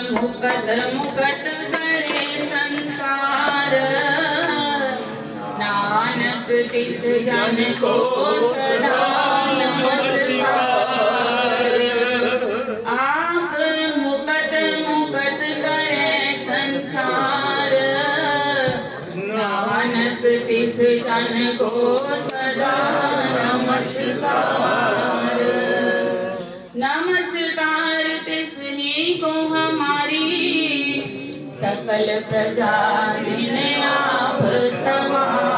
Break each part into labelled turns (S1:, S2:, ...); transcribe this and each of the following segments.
S1: મુકદ મુકટ કરે સંસાર નાનક તિસ જન કો સદા નમસ્કાર આપ મુકત મુકત કરે સંસાર નાનક તિસ જન કો સદા નમસ્કાર सकल प्रजा जिन्हें आप समा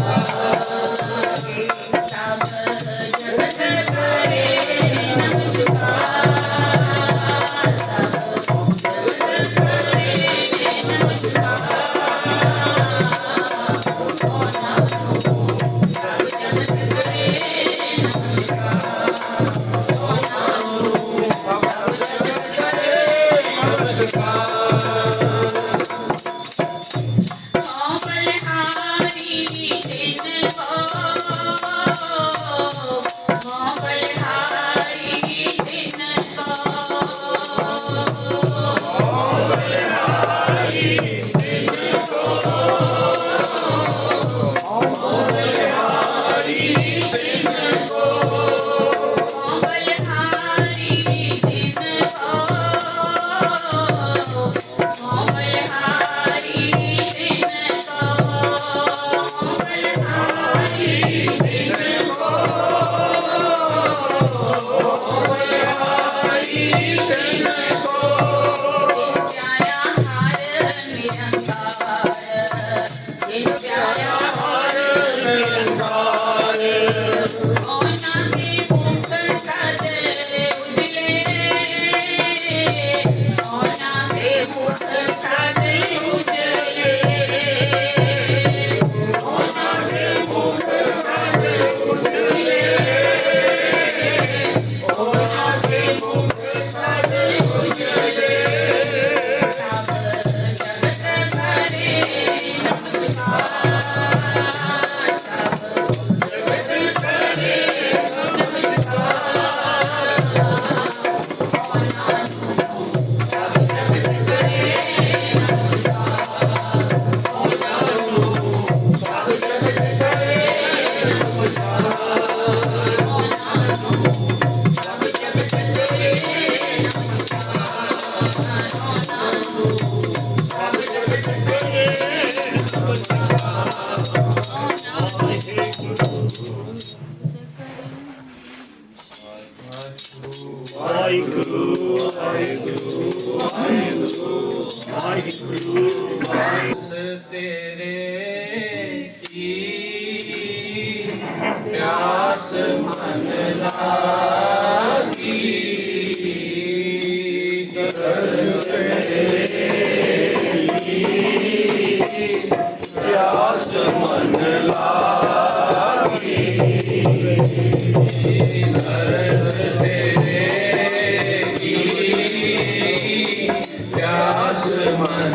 S1: Thank you.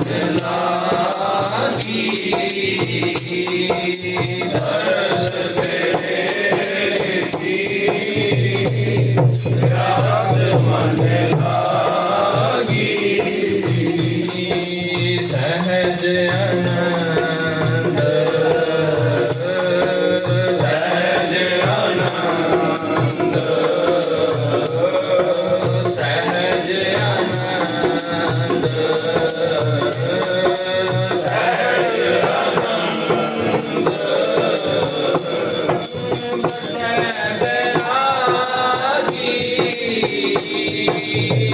S1: लागी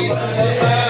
S1: Bye.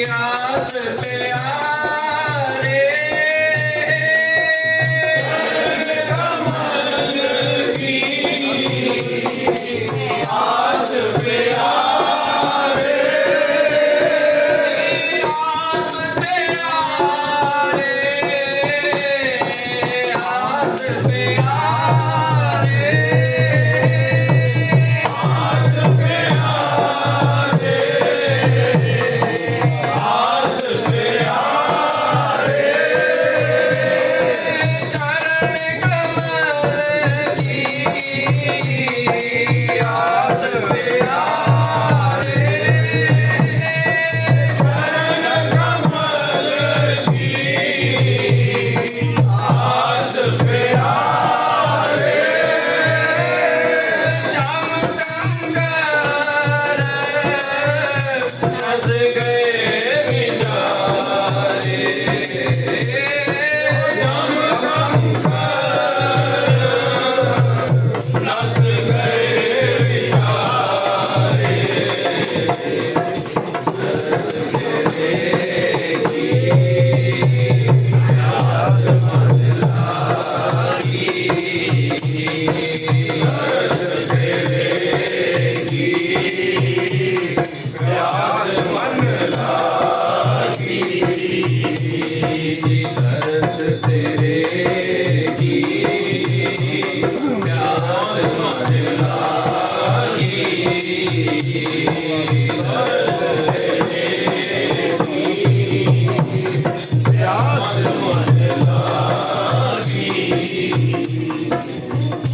S1: याद पे आ रे आज पे आ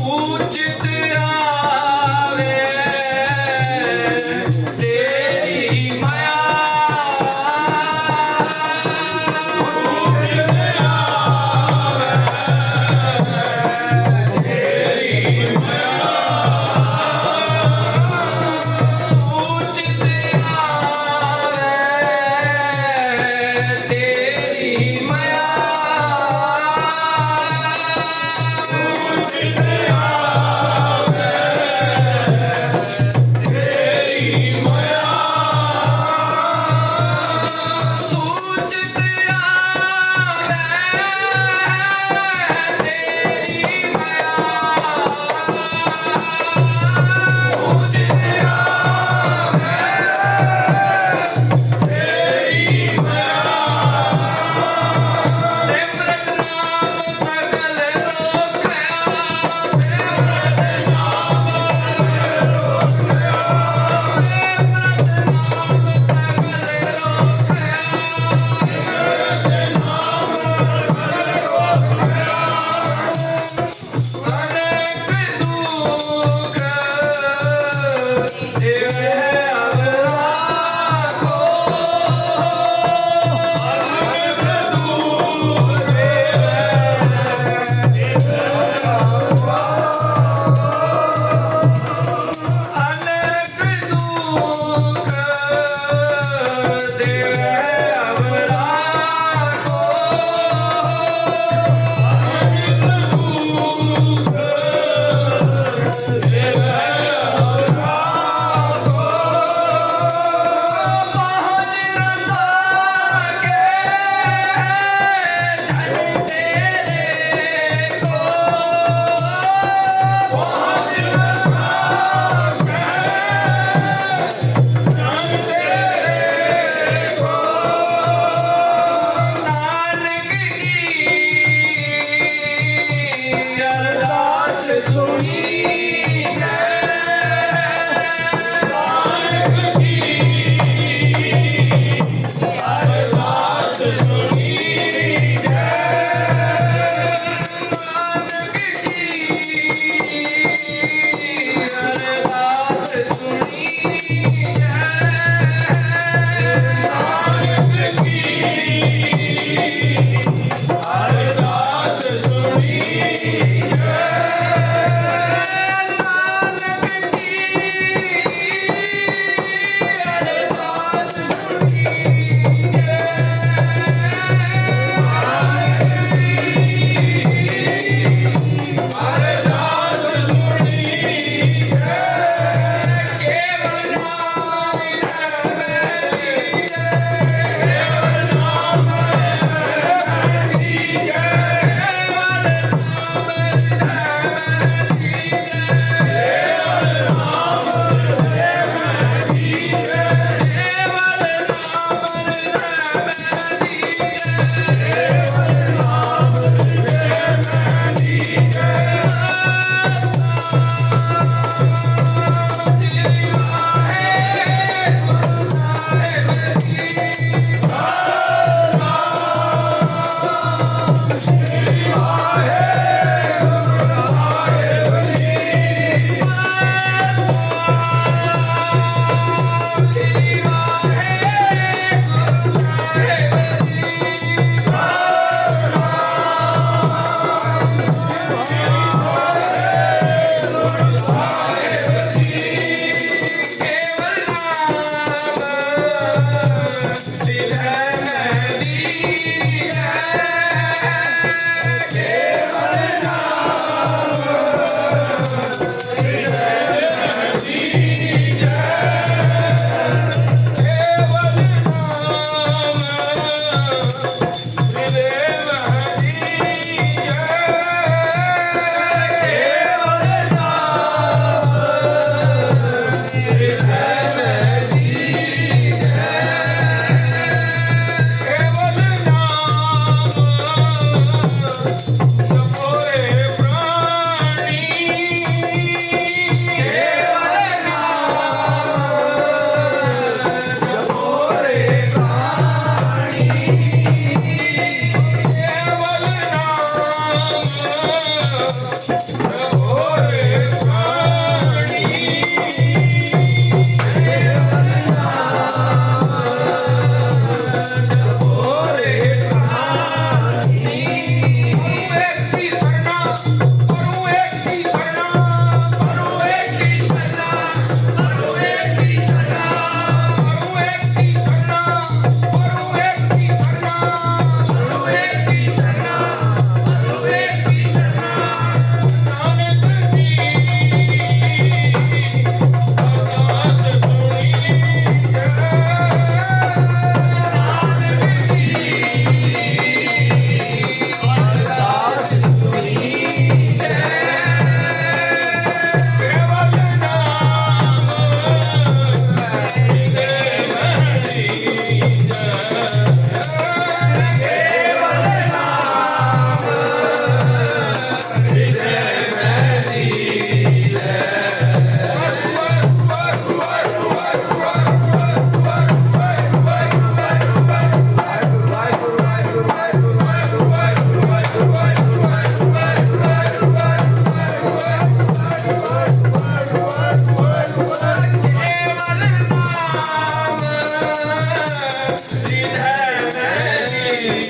S1: Onde terá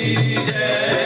S1: yeah.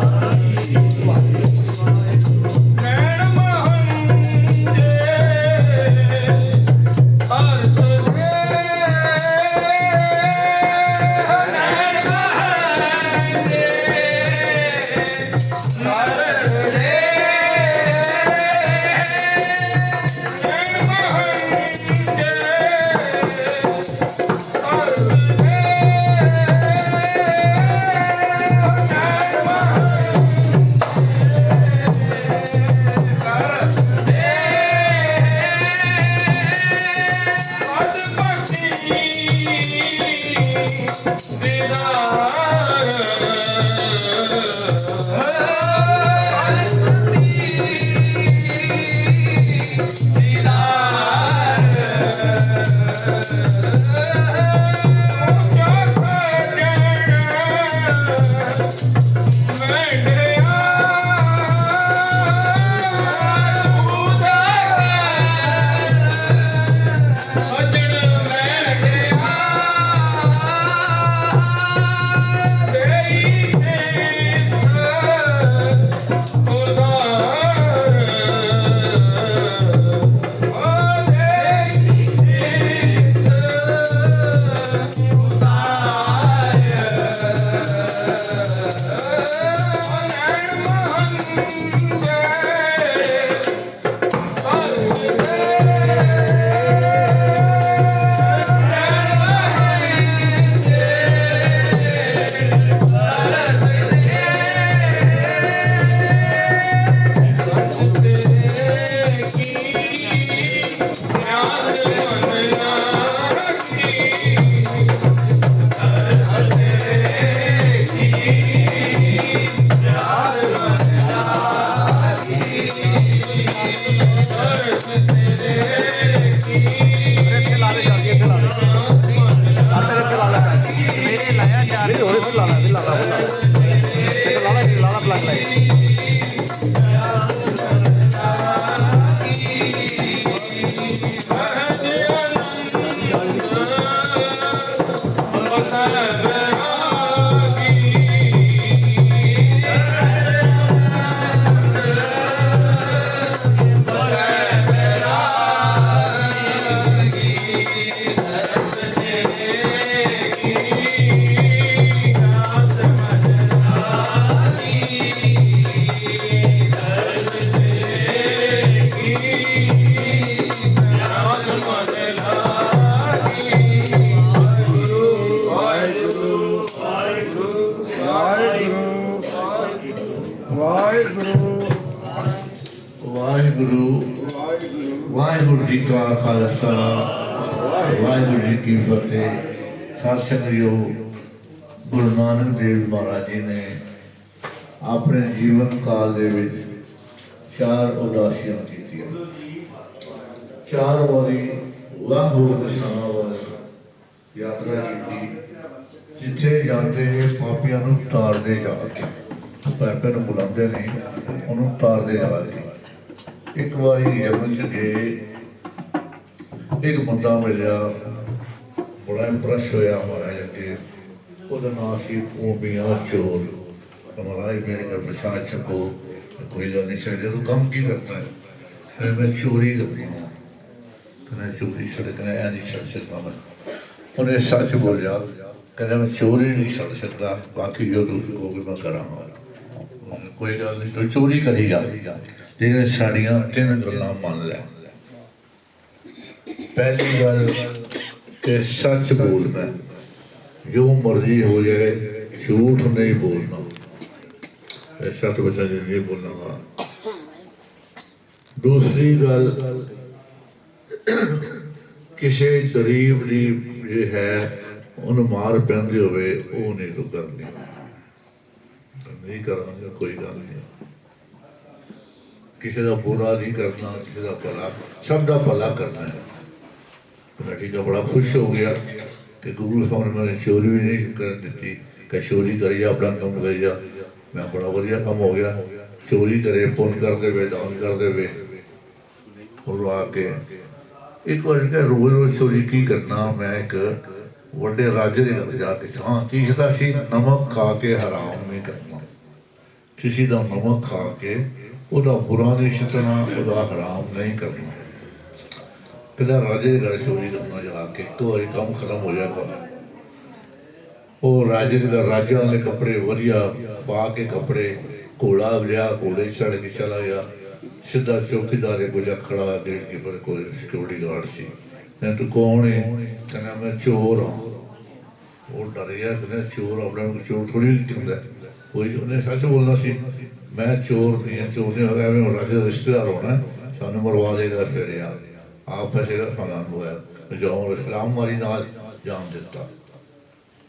S2: Waheguru Waheguru ji ਕਾ
S3: ਖਾਲਸਾ, ਵਾਹਿਗੁਰੂ ਜੀ ਕੀ ਫਤਿਹ। ਸਾਧ ਸੰਗਤਿਓ ਗੁਰੂ ਨਾਨਕ ਦੇਵ ਮਹਾਰਾਜ ਜੀ ਨੇ ਆਪਣੇ ਜੀਵਨ ਕਾਲ ਦੇ ਵਿੱਚ ਚਾਰ ਉਦਾਸੀਆਂ ਕੀਤੀਆਂ। ਚਾਰ ਵਾਰੀ ਵੱਖ ਵੱਖ ਯਾਤਰਾ ਕੀਤੀ। ਜਿੱਥੇ ਜਾਂਦੇ ਇਹ ਪਾਪੀਆਂ ਨੂੰ ਤਾਰਦੇ ਜਾ ਕੇ, ਪਾਪੇ ਨੂੰ ਬੁਲਾਉਂਦੇ ਨਹੀਂ ਉਹਨੂੰ ਤਾਰਦੇ ਜਾ ਕੇ। ਇੱਕ ਵਾਰੀ ਯਮਨ ਚ ਗਏ। ਇੱਕ ਬੰਦਾ ਮਿਲਿਆ। ਬੜਾ ਇੰਪ੍ਰੈਸ ਹੋਇਆ ਮਹਾਰਾਜ ਅੱਗੇ। ਉਹਦਾ ਨਾਮ ਸੀ ਪੂਬੀਆਂ ਚੋਰ ਮਹਾਰਾਜ ਮੇਰੇ ਘਰ ਪ੍ਰਸ਼ਾਦ ਛਕੋ। ਕੋਈ ਗੱਲ ਨਹੀਂ ਛੱਡੇ ਉਹ ਕੰਮ ਕੀ ਕਰਦਾ ਹੈ? ਮੈਂ ਚੋਰੀ ਕਰਦੀ ਹਾਂ। ਕਹਿੰਦਾ, ਚੋਰੀ ਸੜਕ ਨੇ ਐ ਨਹੀਂ ਛੱਡ ਸਕਦਾ ਮੈਂ। ਉਹਨੇ ਸੱਚ ਬੋਲਿਆ, ਕਹਿੰਦਾ, ਮੈਂ ਚੋਰੀ ਨਹੀਂ ਛੱਡ ਸਕਦਾ, ਬਾਕੀ ਜੋ ਤੂੰ ਕਹੋਗੇ ਮੈਂ ਕਰਾਂਗਾ। ਕੋਈ ਗੱਲ ਨਹੀਂ, ਤੂੰ ਚੋਰੀ ਕਰੀ ਜਾ। ਲੇਕਿਨ ਸਾਡੀਆਂ ਤਿੰਨ ਗੱਲਾਂ ਮੰਨ ਲੈ ਪਹਿਲੀ ਗੱਲ ਕਿ ਸੱਚ ਬੋਲਣਾ, ਜੋ ਮਰਜ਼ੀ ਹੋ ਜਾਏ, ਝੂਠ ਨਹੀਂ ਬੋਲਣਾ। ਇਹ ਸੱਚ ਬਚਾ ਨਹੀਂ ਬੋਲਣਾ। ਦੂਸਰੀ ਗੱਲ ਕਿਸੇ ਗਰੀਬ ਦੀ ਜੇ ਹੈ, ਉਹਨੂੰ ਮਾਰ ਪੈਂਦੀ ਹੋਵੇ, ਉਹ ਨਹੀਂ ਤੂੰ ਕਰਨੀ ਨਹੀਂ ਕਰਾਂਗੇ, ਕੋਈ ਗੱਲ ਨਹੀਂ। ਕਿਸੇ ਦਾ ਬੁਰਾ ਨਹੀਂ ਕਰਨਾ, ਕਿਸੇ ਦਾ ਭਲਾ। ਸਭ ਦਾ ਭਲਾ ਕਰਨਾ ਹੈ। ਤਾਂ ਠੀਕ ਬੜਾ ਖੁਸ਼ ਹੋ ਗਿਆ ਕਿ ਗੁਰੂ ਸਾਹਿਬ ਨੇ ਮੈਨੂੰ ਚੋਰੀ ਵੀ ਨਹੀਂ ਕਰਨ ਦਿੱਤੀ। ਕਿ ਚੋਰੀ ਕਰੀ ਆਪਣਾ ਕੰਮ ਕਰੀ ਜਾ ਮੈਂ ਬੜਾ ਵਧੀਆ ਕੰਮ ਹੋ ਗਿਆ। ਚੋਰੀ ਕਰੇ, ਪੁੰਨ ਕਰ ਦੇਵੇ, ਦਾਨ ਕਰ ਦੇਵੇ। ਉਹ ਆ ਕੇ ਇੱਕ ਵਾਰ ਕਿ ਰੋਜ਼ ਰੋਜ਼ ਚੋਰੀ ਕੀ ਕਰਨਾ, ਮੈਂ ਇੱਕ ਵੱਡੇ ਰਾਜੇ ਦੇ ਘਰ ਜਾ ਕੇ ਹਾਂ ਤੀਜਾ ਸੀ, ਨਮਕ ਖਾ ਕੇ ਹਰਾਮ ਨਹੀਂ ਕਰਨਾ। ਕਿਸੇ ਦਾ ਨਮਕ ਖਾ ਕੇ ਉਹਦਾ ਬੁਰਾ ਨਹੀਂ ਛੱਡਣਾ ਉਹਦਾ ਹਰਾਮ ਨਹੀਂ ਕਰਨਾ। ਪਹਿਲਾਂ ਰਾਜੇ ਦੇ ਘਰ ਚੋਰੀ ਕਰਨਾ ਜਾ ਕੇ, ਇੱਕ ਵਾਰੀ ਕੰਮ ਖਤਮ ਹੋ ਜਾਏਗਾ। ਉਹ ਰਾਜੇ ਦੇ ਰਾਜਿਆਂ ਰਾਜਾ ਕੱਪੜੇ ਵਧੀਆ ਪਾ ਕੇ ਕੱਪੜੇ ਘੋੜਾ ਲਿਆ, ਘੋੜੇ ਚੜ ਕੇ ਚਲਾ ਗਿਆ। ਸਿੱਧਾ ਚੌਕੀਦਾਰ ਦੇ ਕੋਲ ਜਾ ਖੜਾ ਗੇਟ ਕੋਲ ਸਿਕਿਉਰਿਟੀ ਗਾਰਡ ਸੀ। ਮੈਂ ਤੂੰ ਕੌਣ ਹੈ ਕਹਿੰਦਾ, ਮੈਂ ਚੋਰ ਹਾਂ। ਉਹ ਡਰ ਗਿਆ, ਕਹਿੰਦਾ, ਚੋਰ ਆਪਣਾ ਨੂੰ ਚੋਰ ਥੋੜੀ ਹੁੰਦਾ ਕੋਈ ਉਹਨੇ ਸੱਚ ਬੋਲਣਾ ਸੀ, ਮੈਂ ਚੋਰ ਨਹੀਂ ਹਾਂ, ਚੋਰ ਨਹੀਂ ਹੋਗਾ ਮੈਂ ਰਾਜੇ ਦਾ ਰਿਸ਼ਤੇਦਾਰ ਹੋਣਾ ਸਾਨੂੰ ਮਰਵਾ ਦੇਗਾ ਫਿਰ ਯਾਰ ਆਪ ਫਸੇਗਾ ਖਾਣਾ ਹੋਇਆ ਜਾਉਂ ਇਸਲਾਮ ਵਾਲੀ ਨਾਲ ਜਾਣ ਦਿੱਤਾ।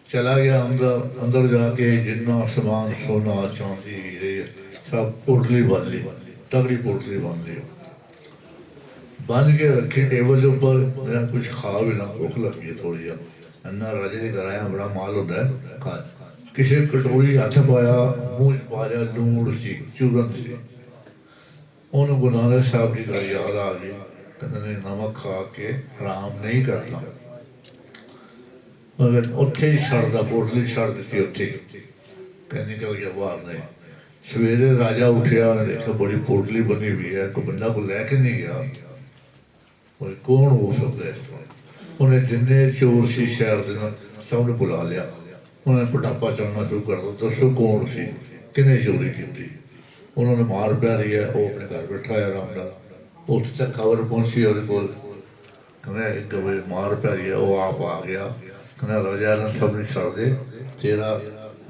S3: ਚਲਾ ਗਿਆ ਅੰਦਰ ਅੰਦਰ ਜਾ ਕੇ ਜਿੰਨਾ ਸਮਾਨ ਸੋਨਾ, ਚਾਂਦੀ, ਹੀਰੇ, ਸਭ ਪੋਟਲੀ ਬੰਨ ਲਈ ਤਗੜੀ ਪੋਟਲੀ ਬੰਨ ਲਈ ਬੰਨ ਕੇ ਰੱਖੀ ਟੇਬਲ ਦੇ ਉੱਪਰ, ਮੈਂ ਕੁਝ ਖਾ ਵੀ ਨਾ ਭੁੱਖ ਲੱਗੀ ਹੈ ਥੋੜੀ ਜਿਹਾ। ਅੰਨਾ ਰਾਜੇ ਦੇ ਘਰ ਆਇਆ, ਬੜਾ ਮਾਲ ਹੁੰਦਾ ਹੈ। ਖਾ ਕਿਸੇ ਕਟੋਰੀ 'ਚ ਹੱਥ ਪਾਇਆ, ਮੂੰਹ 'ਚ ਪਾ ਲਿਆ, ਲੂਣ ਉਹਨੂੰ ਗੁਰੂ ਨਾਨਕ ਸਾਹਿਬ ਜੀ ਦਾ ਯਾਦ ਆ ਗਿਆ ਕਹਿੰਦੇ ਨੇ, ਨਮਕ ਖਾ ਕੇ ਹਰਾਮ ਨਹੀਂ ਕਰਨਾ। ਮਗਰ ਉੱਥੇ ਹੀ ਛੱਡਦਾ ਪੋਟਲੀ ਛੱਡ ਦਿੱਤੀ ਉੱਥੇ। ਹੀ। ਕਹਿੰਦੀ ਕਿ ਉਹ ਬਾਹਰ ਨਹੀਂ। ਸਵੇਰੇ ਰਾਜਾ ਉੱਠਿਆ ਉਹਨੇ ਦੇਖਿਆ ਬੜੀ ਪੋਟਲੀ ਬਣੀ ਹੋਈ ਹੈ ਕੋਈ ਬੰਦਾ ਕੋ ਲੈ ਕੇ ਨਹੀਂ ਗਿਆ। ਉਹ ਕੌਣ ਹੋ ਸਕਦਾ ਹੈ ਉਹਨੇ ਜਿੰਨੇ ਚੋਰ ਸੀ ਸ਼ਹਿਰ ਦੇ ਨਾਲ ਸਭ ਨੂੰ ਬੁਲਾ ਲਿਆ। ਉਹਨੇ ਪਟਾਪਾ ਚੜਨਾ ਸ਼ੁਰੂ ਕਰ ਦਿੱਤਾ, ਦੱਸੋ ਕੌਣ ਸੀ? ਕਿਹਨੇ ਚੋਰੀ ਕੀਤੀ? ਉਹਨਾਂ ਨੇ ਮਾਰ ਪਿਆ ਰਹੀ ਹੈ, ਉਹ ਆਪਣੇ ਘਰ ਬੈਠਾ ਹੈ ਆਰਾਮ ਨਾਲ। ਉੱਥੇ ਤੱਕ ਖਬਰ ਪਹੁੰਚੀ ਉਹਦੇ ਕੋਲ। ਕਹਿੰਦਾ, ਇੱਕ ਵੇ ਮਾਰ ਪੈ ਹੈ, ਉਹ ਆਪ ਆ ਗਿਆ। ਕਹਿੰਦਾ, ਰਾਜਾ ਨੂੰ ਸਭ ਨੂੰ ਛੱਡ ਦੇ, ਤੇਰਾ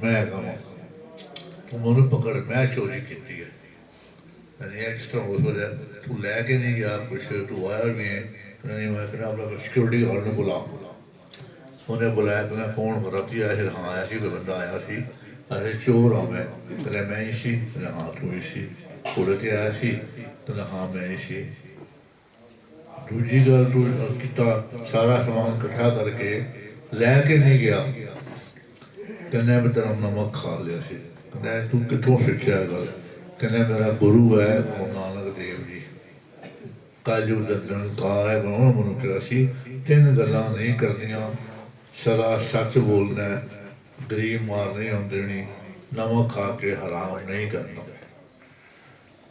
S3: ਮੈਂ ਕੰਮ ਉਹਨੂੰ ਪਕੜ, ਮੈਂ ਚੋਰੀ ਕੀਤੀ ਹੈ। ਕਹਿੰਦਾ ਇਹ ਤਰ੍ਹਾਂ ਹੋ ਸਕਦਾ ਤੂੰ ਲੈ ਕੇ ਨਹੀਂ ਗਿਆ, ਕੁਛ ਤੂੰ ਆਇਆ ਵੀ ਹੈ ਨਹੀਂ ਮੈਂ ਕਹਿੰਦਾ ਆਪਣਾ ਸਿਕਿਉਰਿਟੀ ਗਾਰਡ ਨੂੰ ਬੁਲਾ। ਉਹਨੇ ਬੁਲਾਇਆ, ਕਹਿੰਦਾ ਕੌਣ ਰਾਤੀ ਆਇਆ ਸੀ? ਹਾਂ, ਆਇਆ ਸੀ, ਕੋਈ ਬੰਦਾ ਆਇਆ ਸੀ। ਅਰੇ ਚੋਰ ਆ ਮੈਂ। ਕਹਿੰਦਾ ਮੈਂ ਹੀ ਸੀ। ਕਹਿੰਦਾ ਹਾਂ, ਤੂੰ ਹੀ ਸੀ। ਕੋਲ ਤੇ ਆਇਆ ਸੀ। ਕਹਿੰਦਾ ਹਾਂ, ਮੈਂ ਹੀ ਸੀ। ਦੂਜੀ ਗੱਲ ਤੂੰ ਕੀਤਾ, ਸਾਰਾ ਸਮਾਨ ਇਕੱਠਾ ਕਰਕੇ ਲੈ ਕੇ ਨਹੀਂ ਗਿਆ। ਕਹਿੰਦਾ ਮੈਂ ਤੇਰਾ ਨਮਕ ਖਾ ਲਿਆ ਸੀ। ਕਹਿੰਦਾ ਤੂੰ ਕਿੱਥੋਂ ਸਿੱਖਿਆ ਗੱਲ? ਕਹਿੰਦਾ, ਮੇਰਾ ਗੁਰੂ ਹੈ, ਗੁਰੂ ਨਾਨਕ ਦੇਵ ਜੀ। ਕਾਜੂ ਦੰਦਨ ਕਾਰ ਹੈ, ਉਹਨਾਂ ਮਨੂੰ ਕਿਹਾ ਸੀ, ਤਿੰਨ ਗੱਲਾਂ ਨਹੀਂ ਕਰਨੀਆਂ। ਸਦਾ ਸੱਚ ਬੋਲਣਾ ਗਰੀਬ ਮਾਰ ਨਹੀਂ ਆਉਣ ਨਮਕ ਖਾ ਕੇ ਹਰਾਮ ਨਹੀਂ ਕਰਨਾ।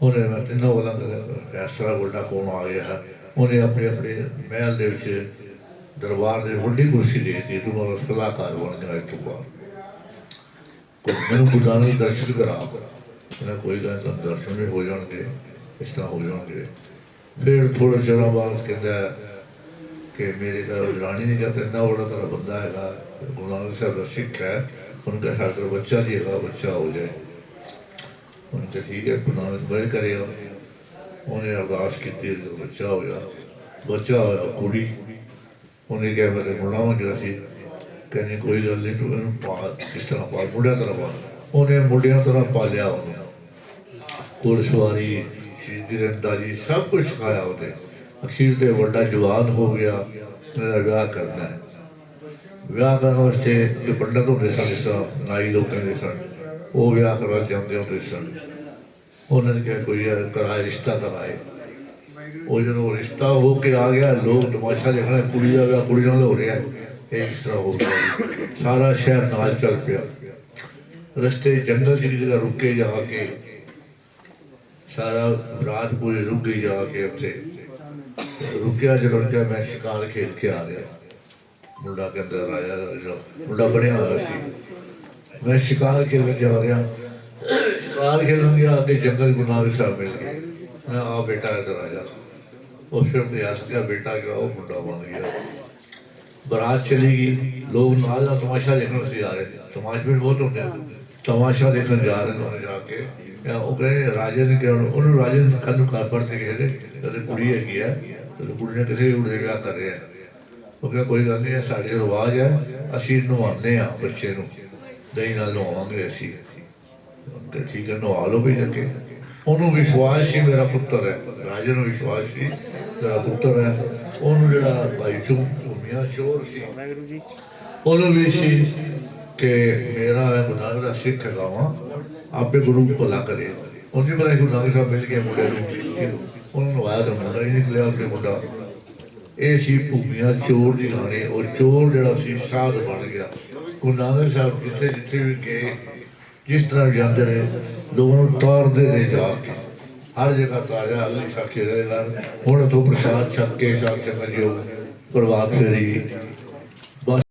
S3: ਉਹਨੇ ਮੈਂ ਤਿੰਨੋਂ ਗੱਲਾਂ ਕਰ ਐਸਾ ਵੱਡਾ ਕੋਣ ਆ ਗਿਆ ਹੈ? ਉਹਨੇ ਆਪਣੇ ਆਪਣੇ ਮਹਿਲ ਦੇ ਵਿੱਚ ਦਰਬਾਰ ਦੇ ਵੱਡੀ ਕੁਰਸੀ ਦੇ ਦਿੱਤੀ ਤੂੰ ਮੇਰਾ ਸਲਾਹਕਾਰ ਬਣ ਗਿਆ ਇਸ ਤੋਂ ਮੈਨੂੰ ਖੁਦਾ ਨੂੰ ਦਰਸ਼ਨ ਕਰਾ। ਉਹਨਾਂ ਕੋਈ ਗੱਲ ਤਾਂ ਦਰਸ਼ਨ ਵੀ ਹੋ ਜਾਣਗੇ ਇਸ ਤਰ੍ਹਾਂ ਹੋ ਜਾਣਗੇ। ਫਿਰ ਥੋੜਾ ਚਿਰ ਬਾਅਦ ਕਹਿੰਦਾ ਕਿ ਮੇਰੇ ਘਰ ਰਾਣੀ ਨੇ ਕਿਹਾ ਇੰਨਾ ਬੜਾ ਤੇਰਾ ਬੰਦਾ ਹੈਗਾ, ਗੁਰੂ ਨਾਨਕ ਸਾਹਿਬ ਦਾ ਸਿੱਖ ਹੈ। ਉਹਨਾਂ ਦਾ ਸਾਡਾ ਬੱਚਾ ਨਹੀਂ ਹੈਗਾ, ਬੱਚਾ ਹੋ ਜਾਏ। ਉਹਨਾਂ ਕਿਹਾ, ਠੀਕ ਹੈ, ਗੁਰੂ ਨਾਨਕ ਬੜੇ ਕਰੇਗਾ ਉਹਨੇ ਅਰਦਾਸ ਕੀਤੀ ਤੇ ਬੱਚਾ ਹੋਇਆ ਬੱਚਾ ਹੋਇਆ, ਕੁੜੀ। ਉਹਨੇ ਕਿਹਾ ਮੇਰੇ ਮੁੰਡਾ ਜਿਹੜਾ ਸੀ ਕਹਿੰਦੇ ਕੋਈ ਗੱਲ ਨਹੀਂ, ਤੂੰ ਇਹਨੂੰ ਪਾ ਕਿਸ ਤਰ੍ਹਾਂ ਪਾ ਮੁੰਡਿਆਂ ਤਰ੍ਹਾਂ ਪਾ। ਉਹਨੇ ਮੁੰਡਿਆਂ ਤਰ੍ਹਾਂ ਪਾਲਿਆ ਉਹਨੂੰ। ਘੋੜਸਵਾਰੀ ਸ਼ਹੀਦੀ ਸਭ ਕੁਝ ਸਿਖਾਇਆ ਉਹਨੇ। ਅਖੀਰ ਤੇ ਵੱਡਾ ਜਵਾਨ ਹੋ ਗਿਆ ਉਹਦਾ ਵਿਆਹ ਕਰਨਾ ਹੈ। ਵਿਆਹ ਕਰਨ ਵਾਸਤੇ ਜੋ ਪੰਡਤ ਹੁੰਦੇ ਸਨ ਇਸ ਤਰ੍ਹਾਂ ਨਾਈ ਲੋਕ ਕਹਿੰਦੇ ਸਨ, ਉਹ ਵਿਆਹ ਕਰਵਾ ਜਾਂਦੇ ਹੁੰਦੇ ਸਨ। ਉਹਨਾਂ ਨੇ ਕਿਹਾ, ਕੋਈ ਯਾਰ ਕਰਾਏ ਰਿਸ਼ਤਾ ਕਰਾਏ ਉਹ ਜਦੋਂ ਰਿਸ਼ਤਾ ਹੋ ਕੇ ਆ ਗਿਆ, ਲੋਕ ਤਮਾਸ਼ਾ ਦੇਖਣਾ ਕੁੜੀ ਦਾ ਵਿਆਹ ਕੁੜੀ ਨਾਲ ਹੋ ਰਿਹਾ ਇਹ ਇਸ ਤਰ੍ਹਾਂ ਹੋ ਗਿਆ ਸਾਰਾ ਸ਼ਹਿਰ ਨਾਲ ਚੱਲ ਪਿਆ। ਰਸਤੇ ਜੰਗਲ ਚ ਜਗ੍ਹਾ ਰੁਕੇ ਜਾ ਕੇ, ਸਾਰਾ ਰਾਤ ਪੂਰੀ ਰੁਕ ਗਈ ਜਾ ਕੇ ਉੱਥੇ। ਰੁਕਿਆ ਜਦੋਂ ਕਿ ਮੈਂ ਸ਼ਿਕਾਰ ਖੇਡ ਕੇ ਆ ਰਿਹਾ। ਮੁੰਡਾ ਕਹਿੰਦਾ, ਰਾਜਾ ਮੁੰਡਾ ਬਣਿਆ ਹੋਇਆ ਸੀ। ਮੈਂ ਸ਼ਿਕਾਰ ਖੇਡਣ ਜਾ ਰਿਹਾ। ਸ਼ਿਕਾਰ ਖੇਡਣ ਗਿਆ ਤੇ ਜੰਗਲ ਗੁਰੂ ਨਾਨਕ ਸਾਹਿਬ ਮਿਲ ਗਏ। ਮੈਂ ਆ ਬੇਟਾ ਇੱਧਰ ਆ ਜਾ ਉਸ ਫਿਰ ਪ੍ਰਯਾਸ ਕਿਹਾ ਬੇਟਾ ਗਿਆ ਉਹ ਮੁੰਡਾ ਬਣ ਗਿਆ। ਬਰਾਤ ਚਲੀ ਗਈ, ਲੋਕ ਨਾਲ ਦਾ ਤਮਾਸ਼ਾ ਦੇਖਣ ਸੀ ਆ ਰਹੇ। ਤਮਾਸ਼ ਵੀ ਬਹੁਤ ਹੁੰਦੇ ਤਮਾਸ਼ਾ ਦੇਖਣ ਜਾ ਰਹੇ ਨੇ ਜਾ ਕੇ। ਜਾਂ ਉਹ ਕਹਿੰਦੇ ਰਾਜੇ ਨੇ ਕਿਹਾ, ਉਹਨੂੰ ਰਾਜੇ ਨੇ ਕੰਨ ਕਰ ਪਰ ਤੇ ਕਹਿੰਦੇ ਤੇ ਕੁੜੀ ਹੈਗੀ ਆ ਤੇ ਕੁੜੀ ਨੇ ਕਿਸੇ ਉੜੇ ਵਿਆਹ ਕਰ ਰਿਹਾ ਉਹ ਕਹਿੰਦਾ ਕੋਈ ਗੱਲ ਨਹੀਂ ਸਾਡੇ ਰਿਵਾਜ ਹੈ ਅਸੀਂ ਨਵਾਉਂਦੇ ਆ ਬੱਚੇ ਨੂੰ। ਦਹੀਂ ਨਾਲ ਨਵਾਵਾਂਗੇ ਅਸੀਂ। ਤੇ ਠੀਕ ਹੈ ਨਵਾ ਲਓ ਵੀ ਜੱਕੇ ਉਹਨੂੰ ਵਿਸ਼ਵਾਸ ਸੀ, ਮੇਰਾ ਪੁੱਤਰ ਹੈ। ਰਾਜੇ ਨੂੰ ਵਿਸ਼ਵਾਸ ਸੀ, ਮੇਰਾ ਪੁੱਤਰ ਹੈ। ਉਹਨੂੰ ਜਿਹੜਾ ਭਾਈ ਚੁੰ ਮੀਆਂ ਚੋਰ ਸੀ।
S4: ਵਾਹਿਗੁਰੂ ਜੀ।
S3: ਉਹਨੂੰ ਵੀ ਸੀ ਕਿ ਮੇਰਾ ਹੈ ਦਾ ਸਿੱਖ ਹੈਗਾ ਵਾਂ ਆਪੇ ਗੁਰੂ ਭਲਾ ਕਰੇ। ਉਹਨੇ ਬੜਾ ਗੁਰੂ ਨਾਨਕ ਸਾਹਿਬ ਮਿਲ ਕੇ ਮੁੰਡੇ ਨੂੰ। ਉਹਨੂੰ ਨਵਾਇਆ ਤਾਂ ਮੁੰਡਾ ਹੀ ਨਿਕਲਿਆ ਉਹਦੇ ਮੁੰਡਾ। ਇਹ ਸੀ ਭੂਮੀਆਂ ਚੋਰ ਦੀ ਉਹ ਚੋਰ ਜਿਹੜਾ ਸੀ ਸਾਧ ਬਣ ਗਿਆ। ਗੁਰੂ ਨਾਨਕ ਸਾਹਿਬ ਜਿੱਥੇ ਜਿੱਥੇ ਵੀ ਗਏ ਜਿਸ ਤਰ੍ਹਾਂ ਜਾਂਦੇ ਰਹੇ ਲੋਕਾਂ ਨੂੰ ਤਾਰਦੇ ਰਹੇ ਜਾ ਕੇ। ਹਰ ਜਗ੍ਹਾ ਤਾਰਿਆ ਅਗਲੀ ਸਾਖੀ ਦੇ ਨਾਲ। ਹੁਣ ਤੋਂ ਪ੍ਰਸ਼ਾਦ ਛਕ ਕੇ ਸਾਖ ਚੱਕਰ ਜੋ ਪ੍ਰਵਾਦ ਫੇਰੀ